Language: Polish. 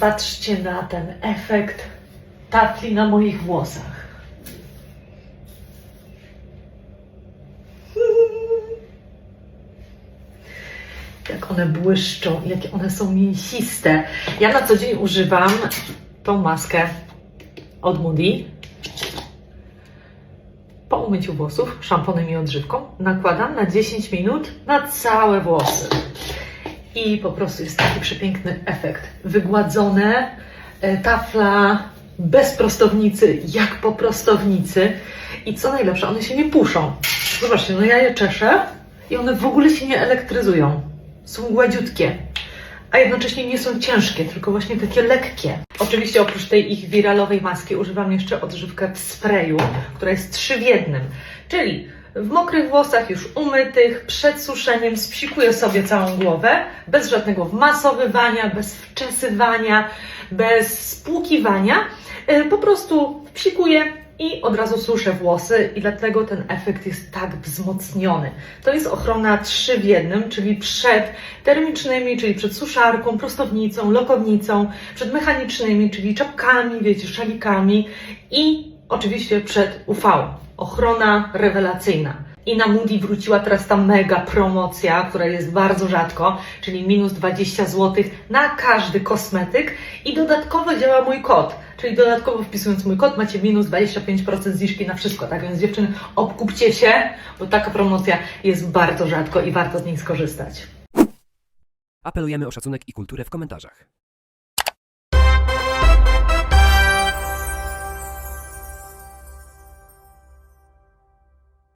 patrzcie na ten efekt tafli na moich włosach. Jak one błyszczą, jakie one są mięsiste. Ja na co dzień używam tą maskę od Moody. Po umyciu włosów szamponem i odżywką nakładam na 10 minut na całe włosy. I po prostu jest taki przepiękny efekt. Wygładzone, e, tafla bez prostownicy, jak po prostownicy. I co najlepsze, one się nie puszą. Zobaczcie, no ja je czeszę i one w ogóle się nie elektryzują. Są gładziutkie, a jednocześnie nie są ciężkie, tylko właśnie takie lekkie. Oczywiście oprócz tej ich wiralowej maski używam jeszcze odżywkę w sprayu, która jest trzy w jednym. Czyli w mokrych włosach już umytych, przed suszeniem spsikuję sobie całą głowę, bez żadnego wmasowywania, bez wczesywania, bez spłukiwania. E, Po prostu wpsikuję i od razu suszę włosy i dlatego ten efekt jest tak wzmocniony. To jest ochrona trzy w jednym, czyli przed termicznymi, czyli przed suszarką, prostownicą, lokownicą, przed mechanicznymi, czyli czapkami, wiecie, szalikami i oczywiście przed UV. Ochrona rewelacyjna. I na Moody wróciła teraz ta mega promocja, która jest bardzo rzadko, czyli minus 20 zł na każdy kosmetyk i dodatkowo działa mój kod, czyli dodatkowo wpisując mój kod macie minus 25% zniżki na wszystko, tak więc dziewczyny obkupcie się, bo taka promocja jest bardzo rzadko i warto z niej skorzystać. Apelujemy o szacunek i kulturę w komentarzach.